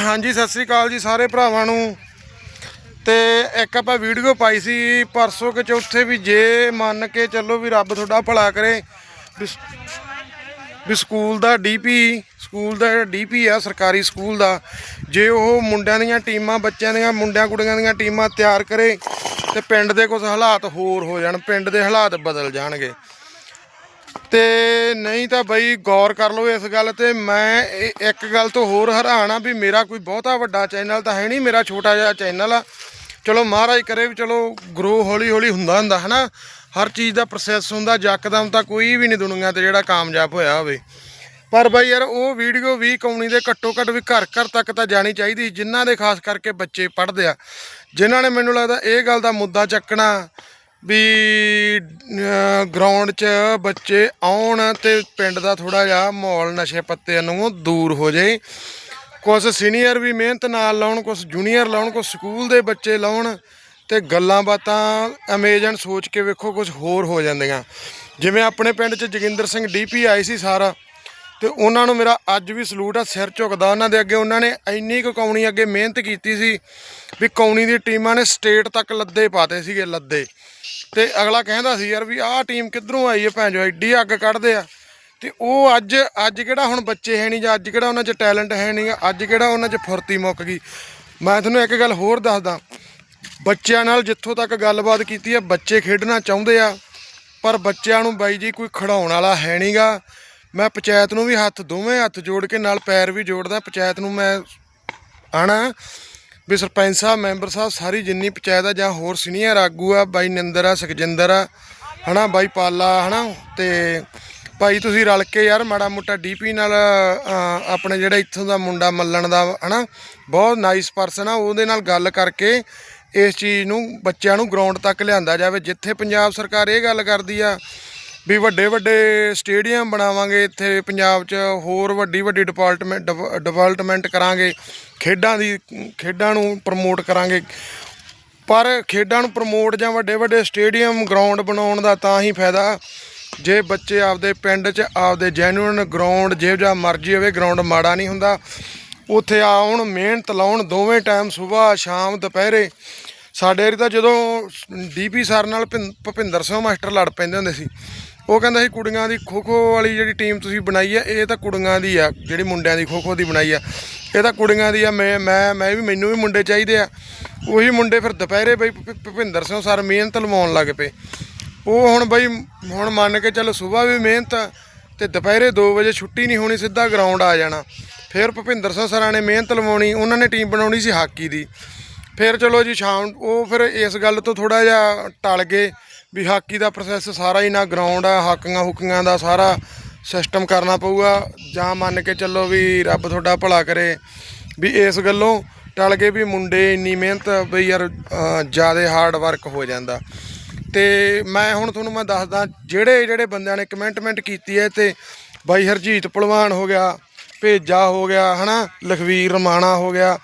ਹਾਂਜੀ, ਸਤਿ ਸ੍ਰੀ ਅਕਾਲ ਜੀ ਸਾਰੇ ਭਰਾਵਾਂ ਨੂੰ। ਤੇ ਇੱਕ ਆਪਾਂ ਵੀਡੀਓ ਪਾਈ ਸੀ ਪਰਸੋਂ ਕਿ ਚੌਥੇ ਵੀ ਜੇ ਮੰਨ ਕੇ ਚੱਲੋ ਵੀ ਰੱਬ ਤੁਹਾਡਾ ਭਲਾ ਕਰੇ। ਵੀ ਸਕੂਲ ਦਾ ਡੀਪੀ, ਸਕੂਲ ਦਾ ਜਿਹੜਾ ਡੀਪੀ ਆ, ਸਰਕਾਰੀ ਸਕੂਲ ਦਾ, ਜੇ ਉਹ ਮੁੰਡਿਆਂ ਦੀਆਂ ਟੀਮਾਂ, ਬੱਚਿਆਂ ਦੀਆਂ, ਮੁੰਡਿਆਂ ਕੁੜੀਆਂ ਦੀਆਂ ਟੀਮਾਂ ਤਿਆਰ ਕਰੇ ਤੇ ਪਿੰਡ ਦੇ ਕੁਝ ਹਾਲਾਤ ਹੋਰ ਹੋ ਜਾਣ, ਪਿੰਡ ਦੇ ਹਾਲਾਤ ਬਦਲ ਜਾਣਗੇ। ਤੇ ਨਹੀਂ ਤਾਂ ਬਈ ਗੌਰ ਕਰ ਲਓ ਇਸ ਗੱਲ ਤੇ ਮੈਂ ਇਹ- ਇੱਕ ਗੱਲ ਤੋਂ ਹੋਰ ਹੈਰਾਨ ਆ ਵੀ ਮੇਰਾ ਕੋਈ ਬਹੁਤਾ ਵੱਡਾ ਚੈਨਲ ਤਾਂ ਹੈ ਨਹੀਂ ਮੇਰਾ ਛੋਟਾ ਜਿਹਾ ਚੈਨਲ ਆ। ਚਲੋ ਮਹਾਰਾਜ ਕਰੇ ਵੀ ਚਲੋ ਗਰੋ ਹੌਲੀ ਹੌਲੀ ਹੁੰਦਾ ਹੁੰਦਾ ਹਨਾ? ਹਰ ਚੀਜ਼ ਦਾ ਪ੍ਰੋਸੈਸ ਹੁੰਦਾ ਯਕਦਮ ਤਾਂ ਕੋਈ ਵੀ ਨਹੀਂ ਦੁਨੀਆ ਤੇ ਜਿਹੜਾ ਕਾਮਯਾਬ ਹੋਇਆ ਹੋਵੇ। ਪਰ ਬਾਈ ਯਾਰ ਉਹ ਵੀਡੀਓ ਵੀ ਕੌਣੀ ਦੇ ਘੱਟੋ ਘੱਟ ਵੀ ਘਰ ਘਰ ਤੱਕ ਤਾਂ ਜਾਣੀ ਚਾਹੀਦੀ ਸੀ, ਜਿਨ੍ਹਾਂ ਦੇ ਖਾਸ ਕਰਕੇ ਬੱਚੇ ਪੜ੍ਹਦੇ ਆ। ਜਿਨ੍ਹਾਂ ਨੇ ਮੈਨੂੰ ਲੱਗਦਾ ਇਹ ਗੱਲ ਦਾ ਮੁੱਦਾ ਚੱਕਣਾ ਵੀ ਗਰਾਊਂਡ 'ਚ ਬੱਚੇ ਆਉਣ ਤੇ ਪਿੰਡ ਦਾ ਥੋੜਾ ਜਿਹਾ ਮਾਹੌਲ ਨਸ਼ੇ ਪੱਤੇ ਨੂੰ ਦੂਰ ਹੋ ਜਾਏ। ਕੁਝ ਸੀਨੀਅਰ ਵੀ ਮਿਹਨਤ ਨਾਲ ਲਾਉਣ ਕੁਝ ਜੂਨੀਅਰ ਲਾਉਣ ਕੁਝ ਸਕੂਲ ਦੇ ਬੱਚੇ ਲਾਉਣ ਤੇ ਗੱਲਾਂ ਬਾਤਾਂ ਅਮੇਜ਼ਨ ਸੋਚ ਕੇ ਵੇਖੋ ਕੁਝ ਹੋਰ ਹੋ ਜਾਂਦੀਆਂ। ਜਿਵੇਂ ਆਪਣੇ ਪਿੰਡ 'ਚ ਜੋਗਿੰਦਰ ਸਿੰਘ ਡੀਪੀ ਆਏ ਸੀ ਸਾਰਾ। ਤੇ ਉਹਨਾਂ ਨੂੰ ਮੇਰਾ ਅੱਜ ਵੀ ਸਲੂਟ ਆ ਸਿਰ ਝੁਕਦਾ ਉਹਨਾਂ ਦੇ ਅੱਗੇ। ਉਹਨਾਂ ਨੇ ਇੰਨੀ ਕੁ ਕੌਣੀ ਅੱਗੇ ਮਿਹਨਤ ਕੀਤੀ ਸੀ ਵੀ ਕੌਣੀ ਦੀ ਟੀਮਾਂ ਨੇ ਸਟੇਟ ਤੱਕ ਲੱਦੇ ਪਾਤੇ ਸੀਗੇ ਲੱਦੇ। ਤੇ ਅਗਲਾ ਕਹਿੰਦਾ ਸੀ ਯਾਰ ਵੀ ਆਹ ਟੀਮ ਕਿੱਧਰੋਂ ਆਈ ਹੈ ਭੈਣ ਜੋ ਐਡੀ ਅੱਗ ਕੱਢਦੇ ਆ। ਤੇ ਉਹ ਅੱਜ ਅੱਜ ਕਿਹੜਾ ਹੁਣ ਬੱਚੇ ਹੈ ਨਹੀਂ ਜਾਂ ਅੱਜ ਕਿਹੜਾ ਉਹਨਾਂ 'ਚ ਟੈਲੈਂਟ ਹੈ ਨਹੀਂ ਗਾ, ਅੱਜ ਕਿਹੜਾ ਉਹਨਾਂ 'ਚ ਫੁਰਤੀ ਮੁੱਕ ਗਈ। ਮੈਂ ਤੁਹਾਨੂੰ ਇੱਕ ਗੱਲ ਹੋਰ ਦੱਸਦਾ। ਬੱਚਿਆਂ ਨਾਲ ਜਿੱਥੋਂ ਤੱਕ ਗੱਲਬਾਤ ਕੀਤੀ ਹੈ ਬੱਚੇ ਖੇਡਣਾ ਚਾਹੁੰਦੇ ਆ ਪਰ ਬੱਚਿਆਂ ਨੂੰ ਬਾਈ ਜੀ ਕੋਈ ਖੜਾਉਣ ਵਾਲਾ ਹੈ ਨਹੀਂਗਾ ਮੈਂ ਪੰਚਾਇਤ ਨੂੰ ਵੀ ਹੱਥ ਦੋਵੇਂ ਹੱਥ ਜੋੜ ਕੇ ਨਾਲ ਪੈਰ ਵੀ ਜੋੜਦਾ। ਪੰਚਾਇਤ ਨੂੰ ਮੈਂ ਆਣਾ। ਵੀ ਸਰਪੰਚ ਸਾਹਿਬ, ਮੈਂਬਰ ਸਾਹਿਬ, ਸਾਰੀ ਜਿੰਨੀ ਪੰਚਾਇਤ ਆ ਜਾਂ ਹੋਰ ਸੀਨੀਅਰ ਆਗੂ ਆ, ਬਾਈ ਨਿੰਦਰ ਆ, ਸੁਖਜਿੰਦਰ ਆ, ਹਨਾ, ਬਾਈ ਪਾਲਾ, ਹਨਾ, ਤੇ ਭਾਈ ਤੁਸੀਂ ਰਲ ਕੇ ਯਾਰ ਮਾੜਾ ਮੋਟਾ ਡੀਪੀ ਨਾਲ ਆਪਣੇ ਜਿਹੜਾ ਇੱਥੋਂ ਦਾ ਮੁੰਡਾ ਮੱਲਣ ਦਾ, ਹਨਾ, ਬਹੁਤ ਨਾਈਸ ਪਰਸਨ ਆ, ਉਹਦੇ ਨਾਲ ਗੱਲ ਕਰਕੇ ਇਸ ਚੀਜ਼ ਨੂੰ ਬੱਚਿਆਂ ਨੂੰ ਗਰਾਊਂਡ ਤੱਕ ਲਿਆਂਦਾ ਜਾਵੇ। ਜਿੱਥੇ ਪੰਜਾਬ ਸਰਕਾਰ ਇਹ ਗੱਲ ਕਰਦੀ ਆ ਵੀ ਵੱਡੇ ਵੱਡੇ ਸਟੇਡੀਅਮ ਬਣਾਵਾਂਗੇ, ਇੱਥੇ ਪੰਜਾਬ 'ਚ ਹੋਰ ਵੱਡੀ ਵੱਡੀ ਡਿਪਾਰਟਮੈਂਟ ਡਿਵੈਲਪਮੈਂਟ ਕਰਾਂਗੇ, ਖੇਡਾਂ ਦੀ, ਖੇਡਾਂ ਨੂੰ ਪ੍ਰਮੋਟ ਕਰਾਂਗੇ। ਪਰ ਖੇਡਾਂ ਨੂੰ ਪ੍ਰਮੋਟ ਜਾਂ ਵੱਡੇ ਵੱਡੇ ਸਟੇਡੀਅਮ ਗਰਾਊਂਡ ਬਣਾਉਣ ਦਾ ਤਾਂ ਹੀ ਫਾਇਦਾ। ਜੇ ਬੱਚੇ ਆਪਦੇ ਪਿੰਡ 'ਚ, ਆਪਦੇ ਜੈਨੂਇਨ ਗਰਾਊਂਡ ਜਿਹੋ ਜਿਹਾ ਮਰਜ਼ੀ ਹੋਵੇ ਗਰਾਊਂਡ ਮਾੜਾ ਨਹੀਂ ਹੁੰਦਾ। ਉੱਥੇ ਆਉਣ, ਮਿਹਨਤ ਲਾਉਣ, ਦੋਵੇਂ ਟਾਈਮ ਸਵੇਰ, ਸ਼ਾਮ, ਦੁਪਹਿਰੇ। ਸਾਡੇ ਤਾਂ ਜਦੋਂ ਡੀਪੀ ਸਰ ਨਾਲ ਭਿੰ- ਭੁਪਿੰਦਰ ਸਿੰਘ ਮਾਸਟਰ ਲੜ ਪੈਂਦੇ ਹੁੰਦੇ ਸੀ। ਉਹ ਕਹਿੰਦਾ ਸੀ ਕੁੜੀਆਂ ਦੀ ਖੋ ਖੋ ਵਾਲੀ ਜਿਹੜੀ ਟੀਮ ਤੁਸੀਂ ਬਣਾਈ ਆ, ਇਹ ਤਾਂ ਕੁੜੀਆਂ ਦੀ ਆ, ਜਿਹੜੀ ਮੁੰਡਿਆਂ ਦੀ ਖੋ ਖੋ ਦੀ ਬਣਾਈ ਆ। ਇਹ ਤਾਂ ਕੁੜੀਆਂ ਦੀ ਆ, ਮੈਂ ਮੈਂ ਮੈਂ ਵੀ ਮੈਨੂੰ ਵੀ ਮੁੰਡੇ ਚਾਹੀਦੇ ਆ। ਉਹੀ ਮੁੰਡੇ ਫਿਰ ਦੁਪਹਿਰੇ ਬਈ ਭੁ- ਭੁਪਿੰਦਰ ਸਿੰਘ ਸਰ ਮਿਹਨਤ ਲਵਾਉਣ ਲੱਗ ਪਏ। ਉਹ ਹੁਣ ਬਈ, ਹੁਣ ਮੰਨ ਕੇ ਚੱਲ ਸਵੇਰ ਵੀ ਮਿਹਨਤ ਤੇ ਦੁਪਹਿਰੇ 2 ਵਜੇ ਛੁੱਟੀ ਨਹੀਂ ਹੋਣੀ, ਸਿੱਧਾ ਗਰਾਊਂਡ ਆ ਜਾਣਾ। ਫਿਰ ਭੁਪਿੰਦਰ ਸਿੰਘ ਸਰਾਂ ਨੇ ਮਿਹਨਤ ਲਵਾਉਣੀ, ਉਹਨਾਂ ਨੇ ਟੀਮ ਬਣਾਉਣੀ ਸੀ ਹਾਕੀ ਦੀ। ਫਿਰ ਚਲੋ ਜੀ ਸ਼ਾਮ, ਉਹ ਫਿਰ ਇਸ ਗੱਲ ਤੋਂ ਥੋੜਾ ਜਿਹਾ ਟਲ ਗਏ। ਵੀ ਹਾਕੀ ਦਾ ਪ੍ਰੋਸੈਸ ਸਾਰਾ ਹੀ ਨਾ ਗਰਾਊਂਡ ਆ, ਹਾਕੀਆਂ ਹੁਕੀਆਂ ਦਾ ਸਾਰਾ ਸਿਸਟਮ ਕਰਨਾ ਪਊਗਾ। ਜਾਂ ਮੰਨ ਕੇ ਚੱਲੋ ਵੀ ਰੱਬ ਤੁਹਾਡਾ ਭਲਾ ਕਰੇ, ਵੀ ਇਸ ਗੱਲੋਂ ਟਲ ਗਏ ਵੀ ਮੁੰਡੇ ਇੰਨੀ ਮਿਹਨਤ ਬਈ ਯਾਰ ਜ਼ਿਆਦਾ ਹਾਰਡ ਵਰਕ ਹੋ ਜਾਂਦਾ। ਤੇ ਮੈਂ ਹੁਣ ਤੁਹਾਨੂੰ ਮੈਂ ਦੱਸਦਾ, ਜਿਹੜੇ ਜਿਹੜੇ ਬੰਦਿਆਂ ਨੇ ਕਮੈਂਟਮੈਂਟ ਕੀਤੀ ਹੈ ਤੇ ਬਾਈ ਹਰਜੀਤ ਪਹਿਲਵਾਨ ਹੋ ਗਿਆ, ਭੇਜਾ ਹੋ ਗਿਆ, ਹਨਾ, ਲਖਵੀਰ ਰਮਾਣਾ ਹੋ ਗਿਆ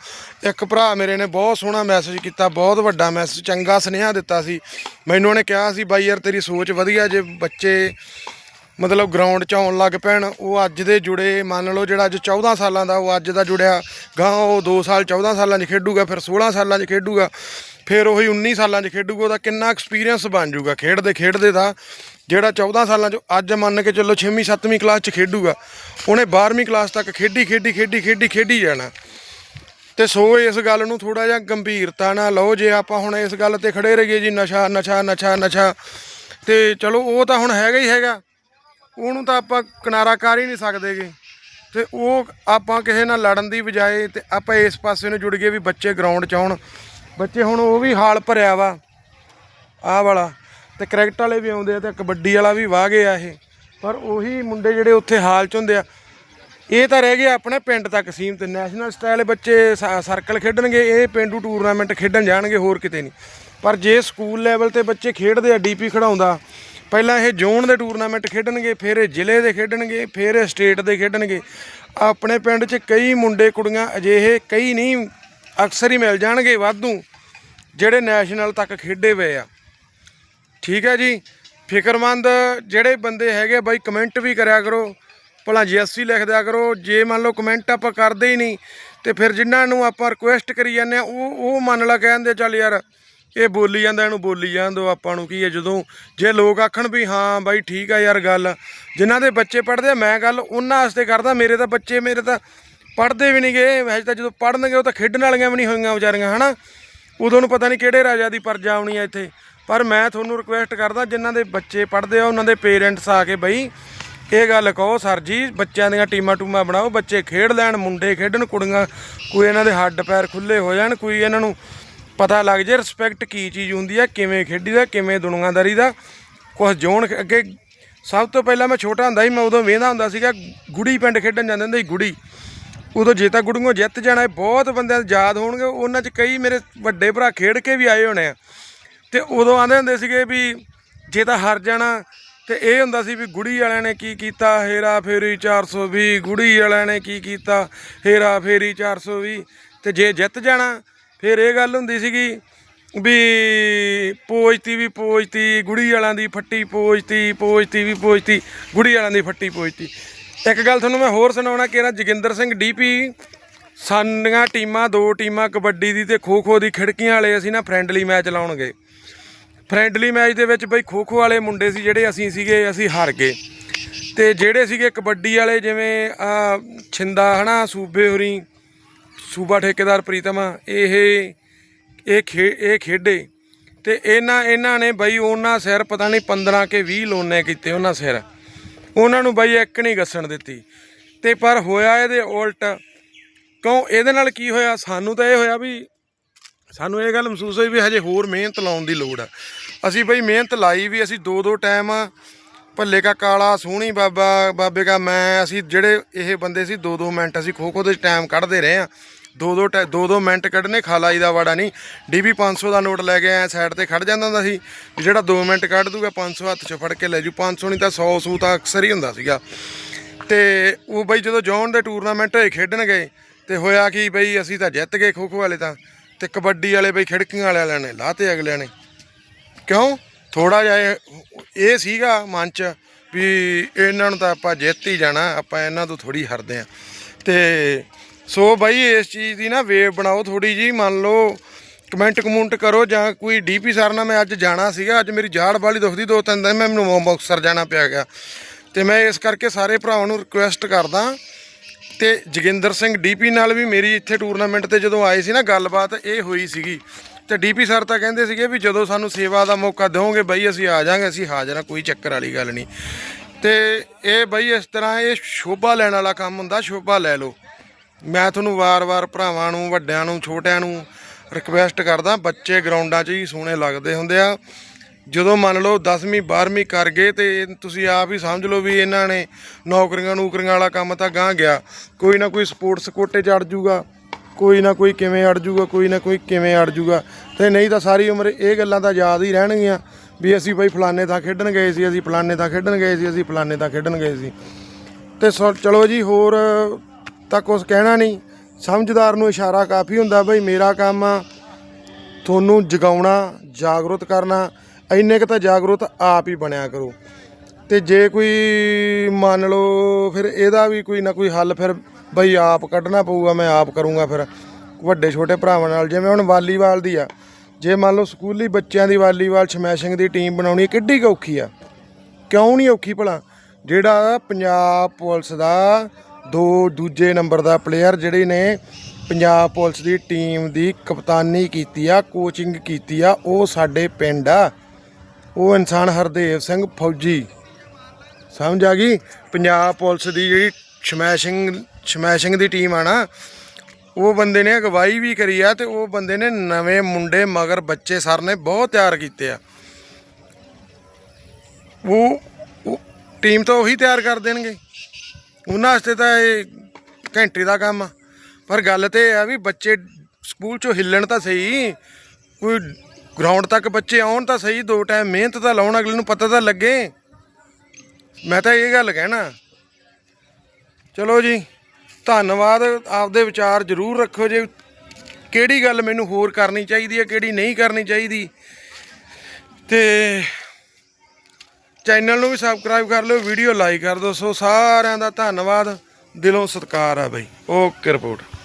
ਇੱਕ ਭਰਾ ਮੇਰੇ ਨੇ ਬਹੁਤ ਸੋਹਣਾ ਮੈਸੇਜ ਕੀਤਾ, ਬਹੁਤ ਵੱਡਾ ਮੈਸੇਜ ਚੰਗਾ ਸੁਨੇਹਾ ਦਿੱਤਾ ਸੀ। ਮੈਨੂੰ ਉਹਨੇ ਕਿਹਾ ਸੀ, ਬਾਈ ਯਾਰ, ਤੇਰੀ ਸੋਚ ਵਧੀਆ ਜੇ ਬੱਚੇ ਮਤਲਬ ਗਰਾਊਂਡ 'ਚ ਆਉਣ ਲੱਗ ਪੈਣ, ਉਹ ਅੱਜ ਦੇ ਜੁੜੇ, ਮੰਨ ਲਓ ਜਿਹੜਾ ਅੱਜ 14 ਸਾਲਾਂ ਦਾ, ਉਹ ਅੱਜ ਦਾ ਜੁੜਿਆ ਗਾਂ ਉਹ 2 ਸਾਲ 14 ਸਾਲਾਂ 'ਚ ਖੇਡੂਗਾ, ਫਿਰ 16 ਸਾਲਾਂ 'ਚ ਖੇਡੂਗਾ, ਫਿਰ ਉਹੀ 19 ਸਾਲਾਂ 'ਚ ਖੇਡੂਗਾ, ਉਹਦਾ ਕਿੰਨਾ ਐਕਸਪੀਰੀਅੰਸ ਬਣ ਜਾਊਗਾ ਖੇਡਦੇ ਖੇਡਦੇ ਦਾ, ਜਿਹੜਾ 14 ਸਾਲਾਂ 'ਚ, ਅੱਜ ਮੰਨ ਕੇ ਚੱਲੋ 6ਵੀਂ 7ਵੀਂ ਕਲਾਸ 'ਚ ਖੇਡੂਗਾ, ਉਹਨੇ 12ਵੀਂ ਕਲਾਸ ਤੱਕ ਖੇਡੀ ਖੇਡੀ ਖੇਡੀ ਖੇਡੀ ਖੇਡੀ ਜਾਣਾ। ਤੇ ਸੋ ਇਸ ਗੱਲ ਨੂੰ ਥੋੜਾ ਜਿਹਾ ਗੰਭੀਰਤਾ ਨਾਲ ਲਓ, ਜੇ ਆਪਾਂ ਹੁਣ ਇਸ ਗੱਲ ਤੇ ਖੜੇ ਰਹੀਏ ਜੀ, ਨਸ਼ਾ ਨਸ਼ਾ ਨਸ਼ਾ ਨਸ਼ਾ, ਤੇ ਚਲੋ ਉਹ ਤਾਂ ਹੁਣ ਹੈਗਾ ਹੀ ਹੈਗਾ, ਉਹਨੂੰ ਤਾਂ ਆਪਾਂ ਕਿਨਾਰਾ ਕਰ ਹੀ ਨਹੀਂ ਸਕਦੇਗੇ ਤੇ ਉਹ ਆਪਾਂ ਕਿਸੇ ਨਾਲ ਲੜਨ ਦੀ ਬਜਾਏ ਤੇ ਆਪਾਂ ਇਸ ਪਾਸੇ ਨੂੰ ਜੁੜ ਗਏ ਵੀ ਬੱਚੇ ਗਰਾਊਂਡ 'ਚ ਆਉਣ। ਬੱਚੇ ਹੁਣ ਉਹ ਵੀ ਹਾਲ ਭਰਿਆ ਵਾ, ਆਹ ਵਾਲਾ। ਤੇ ਕ੍ਰਿਕਟ ਵਾਲੇ ਵੀ ਆਉਂਦੇ ਆ ਤੇ ਕਬੱਡੀ ਵਾਲਾ ਵੀ ਵਾਹ ਗਿਆ ਇਹ। ਪਰ ਉਹੀ ਮੁੰਡੇ ਜਿਹੜੇ ਉੱਥੇ ਹਾਲ 'ਚ ਹੁੰਦੇ ਆ ਇਹ ਤਾਂ ਰਹਿ ਗਿਆ ਆਪਣੇ ਪਿੰਡ ਤੱਕ ਸੀਮਤ ਨੈਸ਼ਨਲ ਸਟਾਈਲ ਬੱਚੇ ਸ- ਸਰਕਲ ਖੇਡਣਗੇ, ਇਹ ਪਿੰਡੂ ਟੂਰਨਾਮੈਂਟ ਖੇਡਣ ਜਾਣਗੇ, ਹੋਰ ਕਿਤੇ ਨਹੀਂ। ਪਰ ਜੇ ਸਕੂਲ ਲੈਵਲ ਤੇ ਬੱਚੇ ਖੇਡਦੇ ਆ, ਡੀਪੀ ਖੜਾਉਂਦਾ ਪਹਿਲਾਂ ਇਹ ਜ਼ੋਨ ਦੇ ਟੂਰਨਾਮੈਂਟ ਖੇਡਣਗੇ, ਫਿਰ ਇਹ ਜ਼ਿਲ੍ਹੇ ਦੇ ਖੇਡਣਗੇ, ਫਿਰ ਇਹ ਸਟੇਟ ਦੇ ਖੇਡਣਗੇ। ਆਪਣੇ ਪਿੰਡ 'ਚ ਕਈ ਮੁੰਡੇ ਕੁੜੀਆਂ ਅਜਿਹੇ, ਕਈ ਨਹੀਂ, ਅਕਸਰ ਹੀ ਮਿਲ ਜਾਣਗੇ ਵਾਧੂ, ਜਿਹੜੇ ਨੈਸ਼ਨਲ ਤੱਕ ਖੇਡੇ ਹੋਏ ਆ। ਠੀਕ ਹੈ ਜੀ? ਫਿਕਰਮੰਦ ਜਿਹੜੇ ਬੰਦੇ ਹੈਗੇ ਬਾਈ ਕਮੈਂਟ ਵੀ ਕਰਿਆ ਕਰੋ। ਭਲਾ ਜੀਐਸਟੀ ਲਿਖ ਦਿਆ ਕਰੋ, ਜੇ ਮੰਨ ਲਓ ਕਮੈਂਟ ਆਪਾਂ ਕਰਦੇ ਹੀ ਨਹੀਂ, ਤੇ ਫਿਰ ਜਿਨ੍ਹਾਂ ਨੂੰ ਆਪਾਂ ਰਿਕੁਐਸਟ ਕਰੀ ਜਾਂਦੇ ਆ ਉਹ ਉਹ ਮੰਨ ਲਾ ਕਹਿੰਦੇ ਚੱਲ ਯਾਰ, ਇਹ ਬੋਲੀ ਜਾਂਦਾ, ਇਹਨੂੰ ਬੋਲੀ ਜਾਣ ਦਿਓ ਆਪਾਂ ਨੂੰ, ਕੀ ਹੈ ਜਦੋਂ, ਜੇ ਲੋਕ ਆਖਣ ਵੀ ਹਾਂ ਬਾਈ ਠੀਕ ਆ ਯਾਰ ਗੱਲ, ਜਿਨ੍ਹਾਂ ਦੇ ਬੱਚੇ ਪੜ੍ਹਦੇ ਆ, ਮੈਂ ਗੱਲ ਉਹਨਾਂ ਵਾਸਤੇ ਕਰਦਾ, ਮੇਰੇ ਤਾਂ ਬੱਚੇ ਮੇਰੇ ਤਾਂ ਪੜ੍ਹਦੇ ਵੀ ਨਹੀਂ ਗਏ ਵੈਸੇ ਤਾਂ ਜਦੋਂ ਪੜ੍ਹਨਗੇ ਉਹ ਤਾਂ ਖੇਡਣ ਵਾਲੀਆਂ ਵੀ ਨਹੀਂ ਹੋਈਆਂ ਵਿਚਾਰੀਆਂ, ਹਨਾ? ਉਦੋਂ ਨੂੰ ਪਤਾ ਨਹੀਂ ਕਿਹੜੇ ਰਾਜਾ ਦੀ ਪਰਜਾ ਆਉਣੀ ਆ ਇੱਥੇ, ਪਰ ਮੈਂ ਤੁਹਾਨੂੰ ਰਿਕੁਐਸਟ ਕਰਦਾ, ਜਿਨ੍ਹਾਂ ਦੇ ਬੱਚੇ ਪੜ੍ਹਦੇ ਆ, ਉਹਨਾਂ ਦੇ ਪੇਰੈਂਟਸ ਆ ਕੇ ਬਈ ਇਹ ਗੱਲ ਕਹੋ ਸਰ ਜੀ, ਬੱਚਿਆਂ ਦੀਆਂ ਟੀਮਾਂ ਟੂਮਾਂ ਬਣਾਓ, ਬੱਚੇ ਖੇਡ ਲੈਣ, ਮੁੰਡੇ ਖੇਡਣ, ਕੁੜੀਆਂ, ਕੋਈ ਇਹਨਾਂ ਦੇ ਹੱਡ ਪੈਰ ਖੁੱਲੇ ਹੋ ਜਾਣ, ਕੋਈ ਇਹਨਾਂ ਨੂੰ ਪਤਾ ਲੱਗ ਜੇ ਰਿਸਪੈਕਟ ਕੀ ਚੀਜ਼ ਹੁੰਦੀ ਹੈ, ਕਿਵੇਂ ਖੇਡੀਦਾ ਕਿਵੇਂ ਦੁਨੀਆਦਾਰੀ ਦਾ ਕੁਝ ਜੋਨ ਅੱਗੇ ਸਭ ਤੋਂ ਪਹਿਲਾਂ ਮੈਂ ਛੋਟਾ ਹੁੰਦਾ ਸੀ, ਮੈਂ ਉਦੋਂ ਵੇਂਦਾ ਹੁੰਦਾ ਸੀਗਾ, ਗੁੜੀ ਪਿੰਡ ਖੇਡਣ ਜਾਂਦੇ ਹੁੰਦੇ ਸੀ, ਗੁੜੀ। ਉਦੋਂ ਜੇ ਤਾਂ ਗੁੜੀਆਂ ਜਿੱਤ ਜਾਣਾ ਬਹੁਤ ਬੰਦਿਆਂ ਨੂੰ ਯਾਦ ਹੋਣਗੇ, ਉਹਨਾਂ 'ਚ ਕਈ ਮੇਰੇ ਵੱਡੇ ਭਰਾ ਖੇਡ ਕੇ ਵੀ ਆਏ ਹੋਣੇ ਆ। ਤੇ ਉਦੋਂ ਆਂਦੇ ਹੁੰਦੇ ਸੀਗੇ ਵੀ ਜੇ ਤਾਂ ਹਾਰ ਜਾਣਾ ਤੇ ਇਹ ਹੁੰਦਾ ਸੀ ਵੀ ਗੁੜੀ ਵਾਲਿਆਂ ਨੇ ਕੀ ਕੀਤਾ? ਹੇਰਾ ਫੇਰੀ 420 ਗੁੜੀ ਵਾਲਿਆਂ ਨੇ ਕੀ ਕੀਤਾ? ਹੇਰਾ ਫੇਰੀ 420 ਤੇ ਜੇ ਜਿੱਤ ਜਾਣਾ, ਫਿਰ ਇਹ ਗੱਲ ਹੁੰਦੀ ਸੀਗੀ ਵੀ ਪੋਜਤੀ ਵੀ ਪੋਜਤੀ, ਗੁੜੀ ਵਾਲਿਆਂ ਦੀ ਫੱਟੀ ਪੋਜਤੀ ਪੋਜਤੀ ਵੀ ਪੋਜਤੀ, ਗੁੜੀ ਵਾਲਿਆਂ ਦੀ ਫੱਟੀ ਪੋਜਤੀ। ਇੱਕ ਗੱਲ ਤੁਹਾਨੂੰ ਮੈਂ ਹੋਰ ਸੁਣਾਉਣਾ ਕਿ ਨਾ ਜੋਗਿੰਦਰ ਸਿੰਘ ਡੀਪੀ ਸਾਡੀਆਂ ਟੀਮਾਂ, ਦੋ ਟੀਮਾਂ ਕਬੱਡੀ ਦੀ ਤੇ ਖੋ ਖੋ ਦੀ ਖਿੜਕੀਆਂ ਵਾਲੇ ਅਸੀਂ ਨਾ ਫਰੈਂਡਲੀ ਮੈਚ ਲਾਉਣਗੇ। ਫਰੈਂਡਲੀ ਮੈਚ ਦੇ ਵਿੱਚ ਬਈ ਖੋ ਖੋ ਵਾਲੇ ਮੁੰਡੇ ਸੀ ਜਿਹੜੇ ਅਸੀਂ ਸੀਗੇ, ਅਸੀਂ ਹਾਰ ਗਏ। ਤੇ ਜਿਹੜੇ ਸੀਗੇ ਕਬੱਡੀ ਵਾਲੇ ਜਿਵੇਂ ਆ ਛਿੰਦਾ ਹਨਾ, ਸੂਬੇ ਹੋਰੀ, ਸੂਬਾ ਠੇਕੇਦਾਰ ਪ੍ਰੀਤਮ, ਇਹ ਇਹ ਖੇ, ਇਹ ਖੇਡੇ। ਤੇ ਇਹਨਾਂ ਇਹਨਾਂ ਨੇ ਬਈ ਉਹਨਾਂ ਸਿਰ ਪਤਾ ਨਹੀਂ 15 ਕੇ 20 ਲੋਨੇ ਕੀਤੇ ਉਹਨਾਂ ਸਿਰ। ਉਹਨਾਂ ਨੂੰ ਬਈ ਇੱਕ ਨਹੀਂ ਗੱਸਣ ਦਿੱਤੀ। ਤੇ ਪਰ ਹੋਇਆ ਇਹਦੇ ਉਲਟ। ਕਿਉਂ? ਇਹਦੇ ਨਾਲ ਕੀ ਹੋਇਆ? ਸਾਨੂੰ ਤਾਂ ਇਹ ਹੋਇਆ ਵੀ ਸਾਨੂੰ ਇਹ ਗੱਲ ਮਹਿਸੂਸ ਹੋਈ ਵੀ ਹਜੇ ਹੋਰ ਮਿਹਨਤ ਲਾਉਣ ਦੀ ਲੋੜ ਆ। ਅਸੀਂ ਬਈ ਮਿਹਨਤ ਲਾਈ ਵੀ ਅਸੀਂ ਦੋ ਦੋ ਟਾਈਮ ਭੱਲੇ ਕਾ ਕਾਲਾ, ਸੋਹਣੀ ਬਾਬਾ, ਬਾਬੇ ਕਾ ਮੈਂ, ਅਸੀਂ ਜਿਹੜੇ ਇਹ ਬੰਦੇ ਸੀ ਦੋ ਦੋ ਮਿੰਟ ਅਸੀਂ ਖੋ ਖੋ ਦੇ ਟਾਈਮ ਕੱਢਦੇ ਰਹੇ ਆ ਦੋ ਦੋ ਟੈ- ਦੋ ਦੋ ਮਿੰਟ ਕੱਢਨੇ ਖਾਲਾਈ ਦਾ ਵਾੜਾ ਨਹੀਂ। ਡੀਬੀ 500 ਦਾ ਨੋਟ ਲੈ ਕੇ ਆਇਆ ਸਾਈਡ ਤੇ ਖੜ ਜਾਂਦਾ ਹੁੰਦਾ ਸੀ। ਵੀ ਜਿਹੜਾ 2 ਮਿੰਟ ਕੱਢ ਦੂਗਾ 500 ਹੱਥ 'ਚ ਫੜ ਕੇ ਲੈ ਜੂ। 500 ਨਹੀਂ ਤਾਂ 100 ਸੂ ਤਾਂ ਅਕਸਰ ਹੀ ਹੁੰਦਾ ਸੀਗਾ। ਤੇ ਉਹ ਬਈ ਜਦੋਂ ਜੌਨ ਦੇ ਟੂਰਨਾਮੈਂਟ ਹੋਏ, ਖੇਡਣ ਗਏ, ਤੇ ਹੋਇਆ ਕਿ ਬਈ ਅਸੀਂ ਤਾਂ ਜਿੱਤ ਗਏ ਖੋ ਖੋ ਵਾਲੇ ਤਾਂ। ਤੇ ਕਬੱਡੀ ਵਾਲੇ ਬਈ ਖਿੜਕੀਆਂ ਵਾਲਿਆਂ ਨੇ ਲਾਤੇ ਅਗਲਿਆਂ ਨੇ। ਕਿਉਂ? ਥੋੜਾ ਜਿਹਾ ਇਹ- ਸੀਗਾ ਮਨ ਚ ਵੀ ਇਹਨਾਂ ਨੂੰ ਤਾਂ ਆਪਾਂ ਜਿੱਤ ਹੀ ਜਾਣਾ, ਆਪਾਂ ਇਹਨਾਂ ਤੋਂ ਥੋੜੀ ਹਰਦੇ ਆ ਤੇ ਸੋ ਬਾਈ ਇਸ ਚੀਜ਼ ਦੀ ਨਾ ਵੇਵ ਬਣਾਓ ਥੋੜੀ ਜੀ ਮੰਨ ਲਓ ਕਮੈਂਟ ਕਮੂੰਟ ਕਰੋ ਜਾਂ ਕੋਈ ਡੀਪੀ ਸਰ ਨਾਲ ਮੈਂ ਅੱਜ ਜਾਣਾ ਸੀਗਾ, ਅੱਜ ਮੇਰੀ ਜਾੜ ਵਾਲੀ ਦੁਖਦੀ, ਦੋ ਤਿੰਨ ਦਿਨ ਮੈਂ ਮੈਨੂੰ ਮੁਕਤਸਰ ਜਾਣਾ ਪਿਆ ਗਿਆ। ਤੇ ਮੈਂ ਇਸ ਕਰਕੇ ਸਾਰੇ ਭਰਾਵਾਂ ਨੂੰ ਰਿਕੁਐਸਟ ਕਰਦਾ ਤੇ ਜੋਗਿੰਦਰ ਸਿੰਘ ਡੀਪੀ ਨਾਲ ਵੀ ਮੇਰੀ ਇੱਥੇ ਟੂਰਨਾਮੈਂਟ ਤੇ ਜਦੋਂ ਆਏ ਸੀ ਨਾ, ਗੱਲਬਾਤ ਇਹ ਹੋਈ ਸੀਗੀ। ਤੇ ਡੀਪੀ ਸਰ ਤਾਂ ਕਹਿੰਦੇ ਸੀਗੇ ਵੀ ਜਦੋਂ ਸਾਨੂੰ ਸੇਵਾ ਦਾ ਮੌਕਾ ਦਿਓਗੇ ਬਈ ਅਸੀਂ ਆ ਜਾਾਂਗੇ, ਅਸੀਂ ਹਾਜ਼ਰ ਹਾਂ, ਕੋਈ ਚੱਕਰ ਵਾਲੀ ਗੱਲ ਨਹੀਂ। ਤੇ ਇਹ ਬਈ ਇਸ ਤਰ੍ਹਾਂ ਇਹ ਸ਼ੋਭਾ ਲੈਣ ਵਾਲਾ ਕੰਮ ਹੁੰਦਾ, ਸ਼ੋਭਾ ਲੈ ਲਓ। ਮੈਂ ਤੁਹਾਨੂੰ ਵਾਰ-ਵਾਰ ਭਰਾਵਾਂ ਨੂੰ, ਵੱਡਿਆਂ ਨੂੰ, ਛੋਟਿਆਂ ਨੂੰ ਰਿਕਵੈਸਟ ਕਰਦਾ, ਬੱਚੇ ਗਰਾਊਂਡਾਂ 'ਚ ਹੀ ਸੋਹਣੇ ਲੱਗਦੇ ਹੁੰਦੇ ਆ। ਜਦੋਂ ਮੰਨ ਲਓ 10ਵੀਂ 12ਵੀਂ ਕਰ ਗਏ ਤੇ ਤੁਸੀਂ ਆਪ ਹੀ ਸਮਝ ਲਓ ਵੀ ਇਹਨਾਂ ਨੇ ਨੌਕਰੀਆਂ, ਨੂਕਰੀਆਂ ਵਾਲਾ ਕੰਮ ਤਾਂ ਗਾਂ ਗਿਆ। ਕੋਈ ਨਾ ਕੋਈ ਸਪੋਰਟਸ ਕੋਟੇ 'ਚ ਅੜ ਜੂਗਾ, ਕੋਈ ਨਾ ਕੋਈ ਕਿਵੇਂ ਅੜ ਜੂਗਾ, ਕੋਈ ਨਾ ਕੋਈ ਕਿਵੇਂ ਅੜ ਜੂਗਾ। ਤੇ ਨਹੀਂ ਤਾਂ ਸਾਰੀ ਉਮਰ ਇਹ ਗੱਲਾਂ ਤਾਂ ਯਾਦ ਹੀ ਰਹਿਣਗੀਆਂ ਵੀ ਅਸੀਂ ਬਈ ਫਲਾਣੇ ਥਾਂ ਖੇਡਣ ਗਏ ਸੀ, ਅਸੀਂ ਫਲਾਣੇ ਥਾਂ ਖੇਡਣ ਗਏ ਸੀ, ਅਸੀਂ ਫਲਾਣੇ ਥਾਂ ਖੇਡਣ ਗਏ ਸੀ। ਤੇ ਸੋ- ਚਲੋ ਜੀ, ਹੋਰ ਤਾਂ ਕੁਝ ਕਹਿਣਾ ਨਹੀਂ। ਸਮਝਦਾਰ ਨੂੰ ਇਸ਼ਾਰਾ ਕਾਫੀ ਹੁੰਦਾ ਬਈ ਮੇਰਾ ਕੰਮ ਆ, ਤੁਹਾਨੂੰ ਜਗਾਉਣਾ, ਜਾਗਰੂਕ ਕਰਨਾ। ਇੰਨੇ ਕੁ ਤਾਂ ਜਾਗਰੂਕ ਆਪ ਹੀ ਬਣਿਆ ਕਰੋ। ਤੇ ਜੇ ਕੋਈ ਮੰਨ ਲਓ ਫਿਰ ਇਹਦਾ ਵੀ ਕੋਈ ਨਾ ਕੋਈ ਹੱਲ ਫਿਰ ਬਈ ਆਪ ਕੱਢਣਾ ਪਊਗਾ, ਮੈਂ ਆਪ ਕਰੂੰਗਾ ਫਿਰ ਵੱਡੇ ਛੋਟੇ ਭਰਾਵਾਂ ਨਾਲ। ਜਿਵੇਂ ਹੁਣ ਵਾਲੀਬਾਲ ਦੀ ਆ, ਜੇ ਮੰਨ ਲਓ ਸਕੂਲੀ ਬੱਚਿਆਂ ਦੀ ਵਾਲੀਬਾਲ ਸਮੈਸ਼ਿੰਗ ਦੀ ਟੀਮ ਬਣਾਉਣੀ ਕਿੱਡੀ ਕੁ ਔਖੀ ਆ। ਕਿਉਂ ਨਹੀਂ ਔਖੀ ਭਲਾ? ਜਿਹੜਾ ਪੰਜਾਬ ਪੁਲਿਸ ਦਾ ਦੋ ਦੂਜੇ ਨੰਬਰ ਦਾ ਪਲੇਅਰ ਜਿਹੜੇ ਨੇ, ਪੰਜਾਬ ਪੁਲਿਸ ਦੀ ਟੀਮ ਦੀ ਕਪਤਾਨੀ ਕੀਤੀ ਆ ਕੋਚਿੰਗ ਕੀਤੀ ਆ, ਉਹ ਸਾਡੇ ਪਿੰਡ ਆ। ਉਹ ਇਨਸਾਨ ਹਰਦੇਵ ਸਿੰਘ ਫੌਜੀ। ਸਮਝ ਆ ਗਈ? ਪੰਜਾਬ ਪੁਲਿਸ ਦੀ ਜਿਹੜੀ ਸਮੈਸ਼ਿੰਗ ਸਮੈਸ਼ਿੰਗ ਦੀ ਟੀਮ ਆ ਨਾ, ਉਹ ਬੰਦੇ ਨੇ ਅਗਵਾਈ ਵੀ ਕਰੀ ਆ ਤੇ ਉਹ ਬੰਦੇ ਨੇ ਨਵੇਂ ਮੁੰਡੇ ਮਗਰ ਬੱਚੇ ਸਰ ਨੇ ਬਹੁਤ ਤਿਆਰ ਕੀਤੇ ਆ। ਉਹ ਉਹ ਟੀਮ ਤਾਂ ਉਹੀ ਤਿਆਰ ਕਰ ਦੇਣਗੇ। ਉਹਨਾਂ ਵਾਸਤੇ ਤਾਂ ਇਹ ਘੰਟੇ ਦਾ ਕੰਮ ਆ। ਪਰ ਗੱਲ ਤੇ ਇਹ ਆ ਵੀ ਬੱਚੇ ਸਕੂਲ ਚੋਂ ਹਿੱਲਣ ਤਾਂ ਸਹੀ, ਕੋਈ ਗਰਾਊਂਡ ਤੱਕ ਬੱਚੇ ਆਉਣ ਤਾਂ ਸਹੀ, ਦੋ ਟਾਈਮ ਮਿਹਨਤ ਤਾਂ ਲਾਉਣ, ਅਗਲੇ ਨੂੰ ਪਤਾ ਤਾਂ ਲੱਗੇ। ਮੈਂ ਤਾਂ ਇਹ ਗੱਲ ਕਹਿਣਾ। ਚਲੋ ਜੀ, ਧੰਨਵਾਦ, ਆਪਦੇ ਵਿਚਾਰ ਜ਼ਰੂਰ ਰੱਖੋ ਜੇ ਕਿਹੜੀ ਗੱਲ ਮੈਨੂੰ ਹੋਰ ਕਰਨੀ ਚਾਹੀਦੀ ਹੈ, ਕਿਹੜੀ ਨਹੀਂ ਕਰਨੀ ਚਾਹੀਦੀ। ਤੇ ਚੈਨਲ ਨੂੰ ਵੀ ਸਬਸਕ੍ਰਾਈਬ ਕਰ ਲਿਓ ਵੀਡੀਓ ਲਾਈਕ ਕਰ ਦਿਓ। ਸੋ ਸਾਰਿਆਂ ਦਾ ਧੰਨਵਾਦ, ਦਿਲੋਂ ਸਤਿਕਾਰ ਆ ਬਈ। Okay report.